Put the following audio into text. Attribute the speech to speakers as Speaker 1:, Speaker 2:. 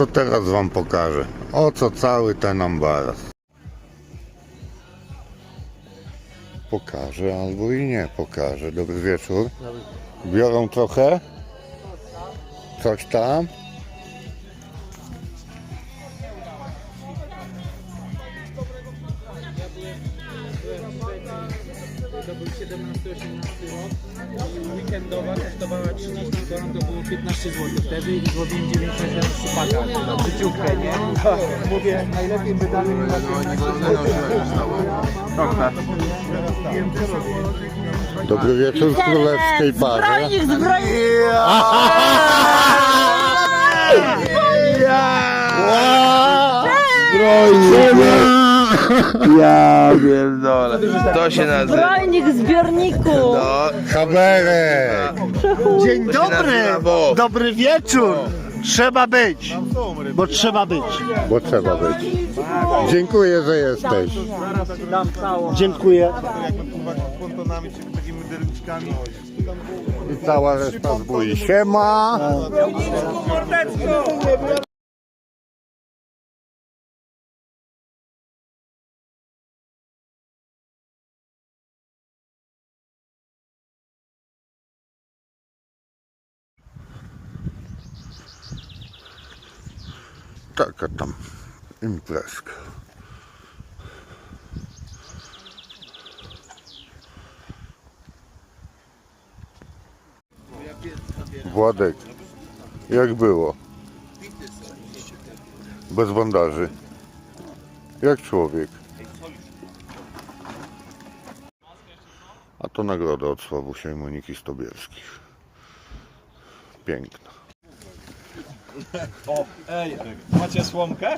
Speaker 1: to teraz wam pokażę. O co cały ten ambaras. Pokażę albo i nie pokażę. Dobry wieczór. Biorą trochę? Coś tam?
Speaker 2: To był 17-18 rok weekendowa kosztowała 30 koron, to było 15 zł wtedy i złowiłem 97 szupaka. Życiówkę, nie? Mówię, najlepiej by dali mi na 15
Speaker 1: Dobry wieczór w królewskiej parze.
Speaker 3: Zbrojnik, zbrojnik!
Speaker 4: Ja pierdolę. To się nazywa.
Speaker 3: Zbrojnik w zbiorniku!
Speaker 4: No,
Speaker 1: Kamerek!
Speaker 5: Dzień dobry, dobry wieczór. Trzeba być, bo trzeba być.
Speaker 1: Bo trzeba być. Dziękuję, że jesteś.
Speaker 5: Dziękuję.
Speaker 1: I cała reszta z boi. Siema! Taka tam imprezka. Władek, jak było? Bez bandaży. Jak człowiek. A to nagroda od Sławusia i Moniki Stobierskich. Piękna.
Speaker 6: Macie słomkę?